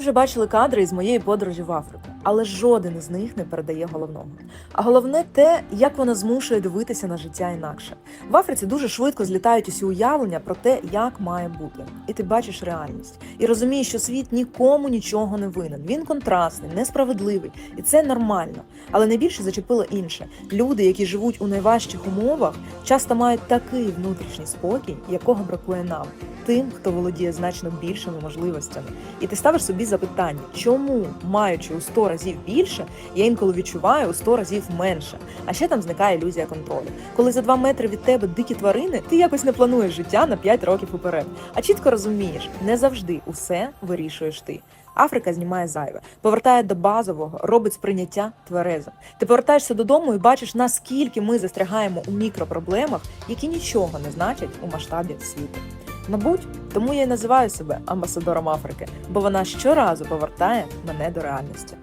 Вже бачили кадри із моєї подорожі в Африку, але жоден із них не передає головного. А головне те, як вона змушує дивитися на життя інакше. В Африці дуже швидко злітають усі уявлення про те, як має бути, і ти бачиш реальність і розумієш, що світ нікому нічого не винен. Він контрастний, несправедливий, і це нормально. Але найбільше зачепило інше: люди, які живуть у найважчих умовах, часто мають такий внутрішній спокій, якого бракує нам, тим, хто володіє значно більшими можливостями. І ти ставиш собі запитання, чому, маючи у 100 разів більше, я інколи відчуваю у 100 разів менше. А ще там зникає ілюзія контролю. Коли за 2 метри від тебе дикі тварини, ти якось не плануєш життя на 5 років уперед. А чітко розумієш, не завжди усе вирішуєш ти. Африка знімає зайве, повертає до базового, робить сприйняття тверезим. Ти повертаєшся додому і бачиш, наскільки ми застрягаємо у мікропроблемах, які нічого не значать у масштабі світу. Мабуть, тому я й називаю себе амбасадором Африки, бо вона щоразу повертає мене до реальності.